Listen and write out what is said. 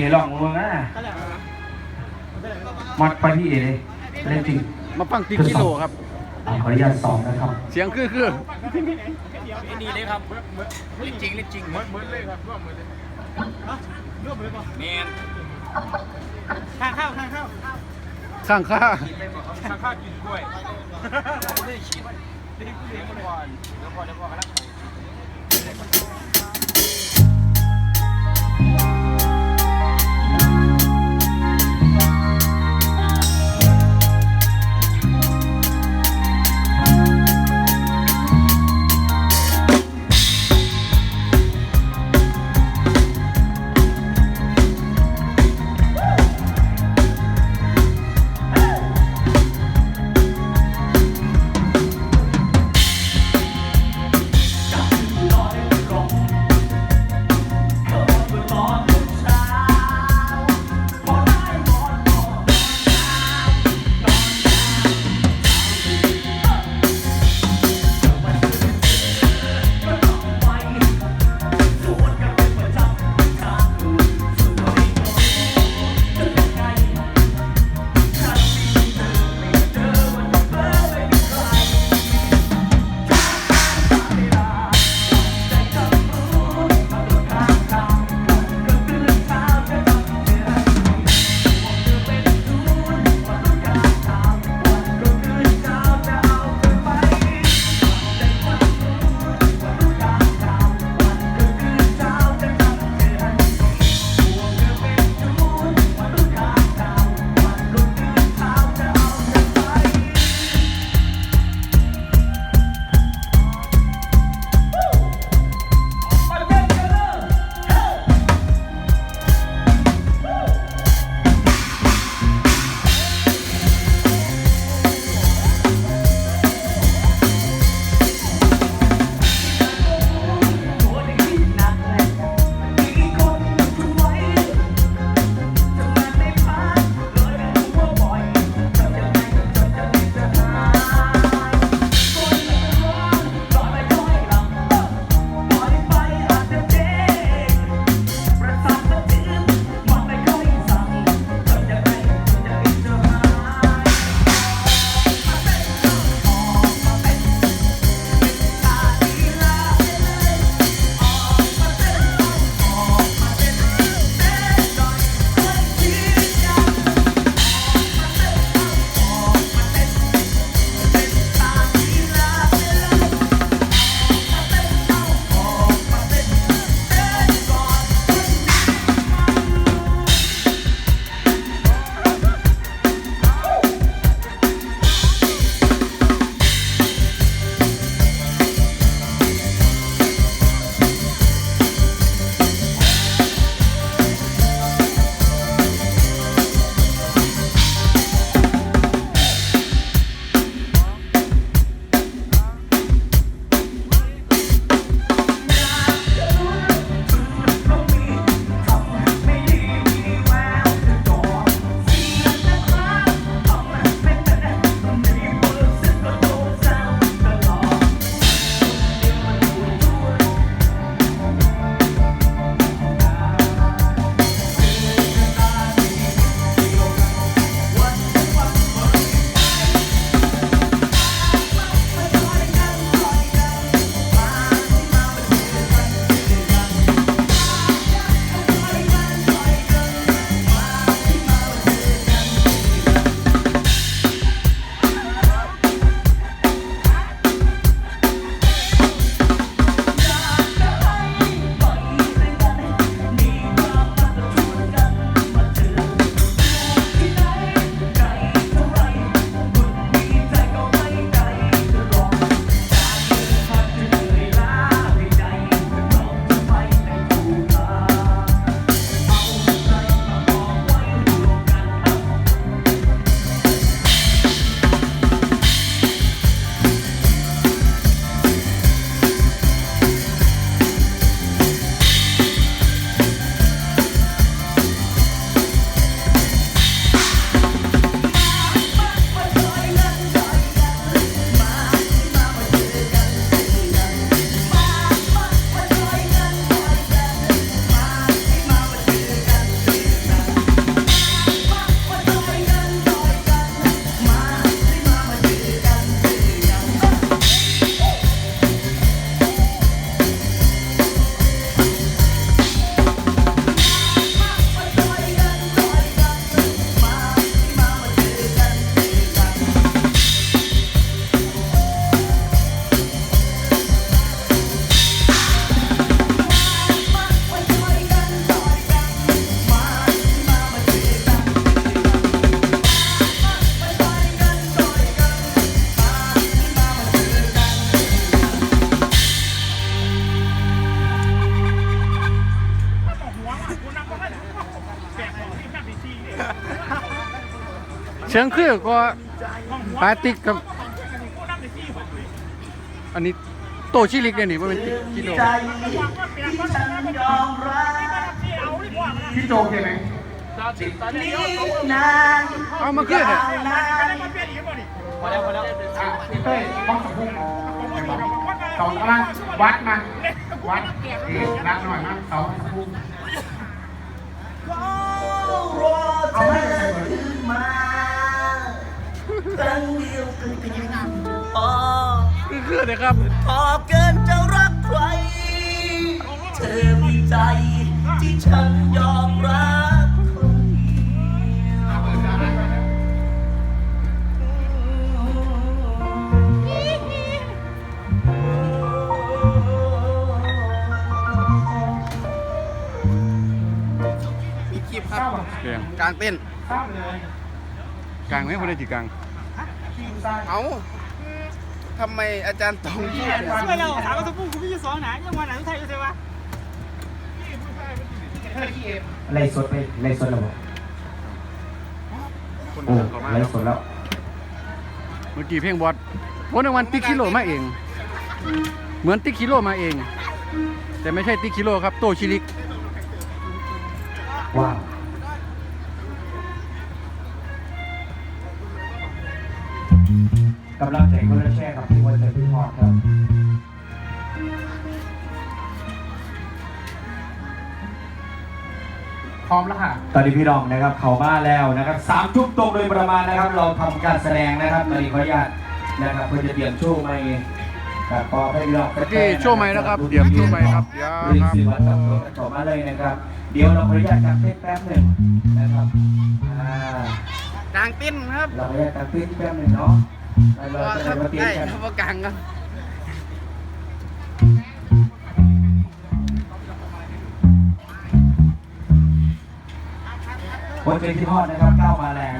เอลองมึงนะมัดไปที่เอเลยเล่นจริงมาฟังติ๊กกิโลครับอ่าขออนุญาตสองนะครับ เสียงคือคือนี่เลยครับเล่นจริงเล่นจริงเหมือนเหมือนเลยครับร่วมมือเลยร่วมมือป่ะเมนข้างข้าวข้างข้าวข้างค่าข้างข้าวกินกล้วยได้ฉีดได้เลี้ยงก่อนแล้วพอแล้วพอกำลัง เชิงคือก็ปลาติกกับ อันนี้โตชิลิกเนี่ยนี่ว่าเป็นติกกิโลใจที่ฉันยอมรับพี่โจโอเคไหมนี่นานเอามาขึ้นเนี่ยยาวนานพอแล้วพอแล้วอะพี่เต้ยห้องสมุดสองมาวัดมาวัดเอ๊ะรักหน่อยมาสองสมุดเอาให้ใส่ก่อนมา พอคือคือเลยครับ พอเกินจะรักใคร เธอมีใจที่ฉันยอมรับคนเดียวมีคลิปครับ กลางเต้นกลางไหมคนได้จีกลาง เอาทำไมอาจารย์ตองพูดช่วยเราถามว่าสมุนคุณพี่สองหนายังวันไหนทุกไทยอยู่ใช่ปะไล่สดไปไล่สดแล้วบอกคนโอ้เดินเข้ามาไล่แล้วสดแล้ว เมื่อกี้เพลงบอสวันวันติ๊กกิโลมาเอง เหมือนติ๊กกิโลมาเอง แต่ไม่ใช่ติ๊กกิโลครับ โตชิลิก ว้าว กำลังใจคนละแช่กับพี่วันเจอพี่พอดครับพร้อมแล้วค่ะ ตอนนี้พี่รองนะครับเขามาแล้วนะครับสามทุ่มตรงโดยประมาณนะครับ เราทำการแสดงนะครับตอนนี้ขออนุญาตนะครับเพื่อจะเตรียมโชว์ใหม่ครับพอให้พี่รองโอเคโชว์ใหม่นะครับเตรียมโชว์ใหม่ครับเดี๋ยวรีบครับซื้อบัตรกับรถต่อมาเลยนะครับ เดี๋ยวเราขออนุญาตจับเทปแป๊บหนึ่งนะครับอ่า กลางเต้นครับเราขออนุญาตจับเทปแป๊บหนึ่งเนาะแล้วเราจะได้มาเตรียมได้กันครับว่ากลางครับคนเป็นที่ทอดนะครับก้าวมาแรงนะ